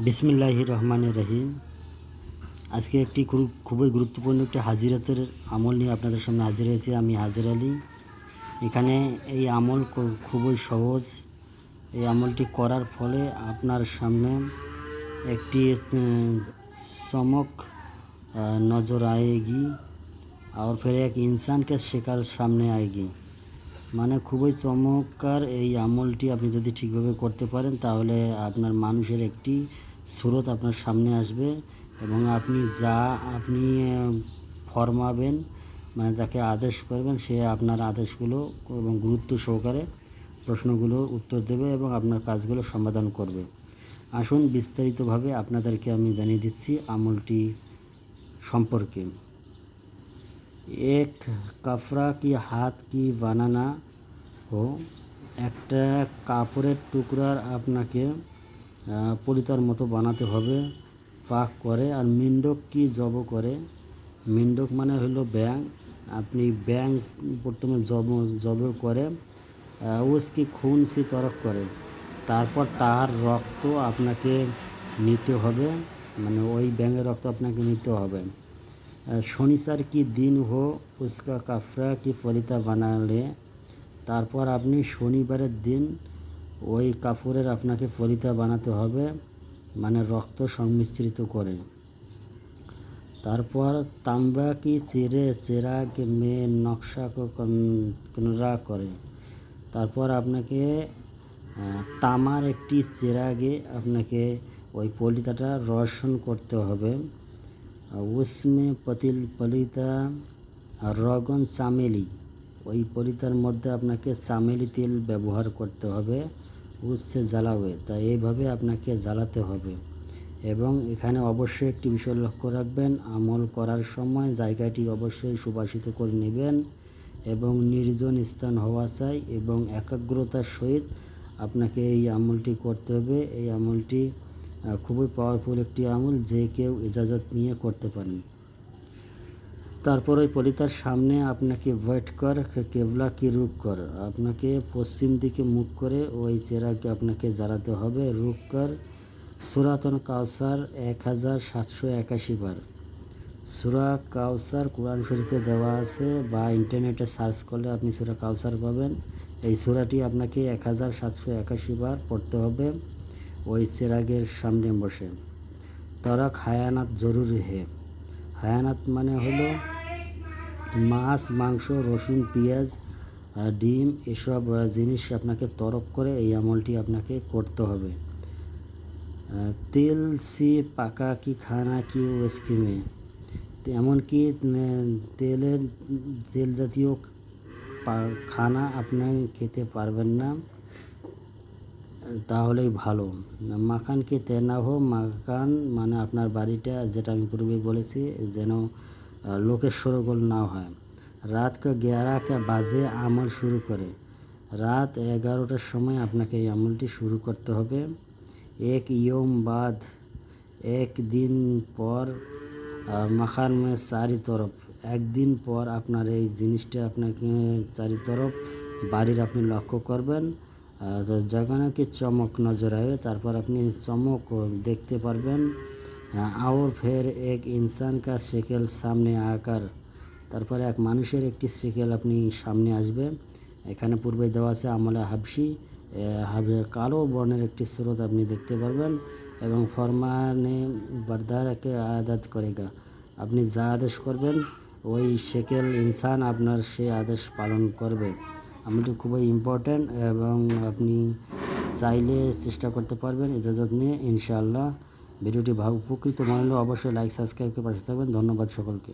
বিসমিল্লাহ রহমান রহিম আজকে একটি খুবই গুরুত্বপূর্ণ একটি হাজিরাতের আমল নিয়ে আপনাদের সামনে হাজির হয়েছি আমি হাজির আলী। এখানে এই আমল খুবই সহজ। এই আমলটি করার ফলে আপনার সামনে একটি চমক নজর আয়েগি, আর ফের এক ইনসানকে শেখার সামনে আয়েগি। মানে খুবই চমৎকার এই আমলটি আপনি যদি ঠিকভাবে করতে পারেন, তাহলে আপনার মানুষের একটি স্রোত আপনার সামনে আসবে এবং আপনি যা আপনি ফরমাবেন মানে যাকে আদেশ করবেন, সে আপনার আদেশগুলো এবং গুরুত্ব সহকারে প্রশ্নগুলো উত্তর দেবে এবং আপনার কাজগুলো সমাধান করবে। আসুন বিস্তারিতভাবে আপনাদেরকে আমি জানিয়ে দিচ্ছি আমলটি সম্পর্কে। এক কাফরা কি হাত কি বানানা হো একটা কাপড়ের টুকরার আপনাকে আহ, পলিতার মতো বানাতে হবে পাক করে আর মিন্ডক কি জব করে মিন্ডক মানে হলো ব্যাং আপনি ব্যাং প্রথমে জব জব করে উসকি খুন সে তরফ করে তারপর তার রক্ত আপনাকে নিতে হবে মানে ওই ব্যাঙের রক্ত আপনাকে নিতে হবে। শনিচার কি দিন হো, উসকা কাফরা কি ফলিতা বানালে? তারপর আপনি শনিবারের দিন ওই কাপড়ের আপনাকে ফলিতা বানাতে হবে মানে রক্ত সংমিশ্রিত করে। তারপর তাম্বা কি চিরে চেরাগ মে নকশা কনরা করে। তারপর আপনাকে তামার একটি চেরাগে আপনাকে ওই পলিতাটা রসন করতে হবে। উসমে পতিল পলিতা রগন চামেলি। ওই পলিতার মধ্যে আপনাকে চামেলি তেল ব্যবহার করতে হবে উচ্ছে জ্বালাবে। তা এইভাবে আপনাকে জ্বালাতে হবে। এবং এখানে অবশ্যই একটি বিষয় লক্ষ্য রাখবেন, আমল করার সময় জায়গাটি অবশ্যই সুবাসিত করে নেবেন এবং নির্জন স্থান হওয়া চাই এবং একাগ্রতার সহিত আপনাকে এই আমলটি করতে হবে। এই আমলটি খুবই পাওয়ারফুল একটি আমল যে কেউ ইজাজত নিয়ে করতে পারেন। তারপর ওই পলিতার সামনে আপনাকে ওয়েট কর কেবলা কি রুক কর। আপনাকে পশ্চিম দিকে মুখ করে ওই চেরাকে আপনাকে জ্বালাতে হবে। রুক কর। সুরাতন কাউসার এক হাজার সাতশো একাশি বার। সুরা কাউসার কোরআন শরীফে দেওয়া আছে বা ইন্টারনেটে সার্চ করলে আপনি সুরা কাউসার পাবেন। এই সুরাটি আপনাকে এক হাজার সাতশো একাশি বার পড়তে হবে ওই চেরাগের সামনে বসে। তরক হায়ানাত জরুরি হে। হায়ানাত মানে হলো মাছ, মাংস, রসুন, পেঁয়াজ ডিম এসব জিনিস আপনাকে তরক করে এই আমলটি আপনাকে করতে হবে। তেল সি পাকা কি খানা, কি ও স্কিমে এমনকি তেলের তেল জাতীয় খানা আপনি খেতে পারবেন না, তাহলেই ভালো। মাখানকে তেনা হো মাখান মানে আপনার বাড়িটা যেটা আমি পূর্বে বলেছি, যেন লোকের সরগোল না হয়। রাত কা গ্যারা কা বাজে আমল শুরু করে। রাত এগারোটার সময় আপনাকে এই আমলটি শুরু করতে হবে। এক ইয়ম বাদ, এক দিন পর মাখান মে চারি তরফ একদিন পর আপনার এই জিনিসটা আপনাকে চারি তরফ বাড়ির আপনি লক্ষ্য করবেন। তো যেখানে কি চমক নজর আবে তারপর আপনি চমক দেখতে পারবেন। আওর ফের এক ইনসান কা সেকেল সামনে আকার। তারপরে এক মানুষের একটি সেকেল আপনি সামনে আসবে। এখানে পূর্বে দেওয়া আছে আমলে হাবসি হাবে, কালো বর্ণের একটি স্রোত আপনি দেখতে পারবেন। এবং ফরমানে বারদারকে আদাত করেগা। আপনি যা আদেশ করবেন, ওই সেকেল ইনসান আপনার সেই আদেশ পালন করবে। আমলটি খুবই ইম্পর্ট্যান্ট এবং আপনি চাইলে চেষ্টা করতে পারবেন ইজাজত নিয়ে, ইনশাআল্লাহ। ভিডিওটি উপকৃত মনে হলে অবশ্যই লাইক সাবস্ক্রাইব করে পাশে থাকবেন। ধন্যবাদ সকলকে।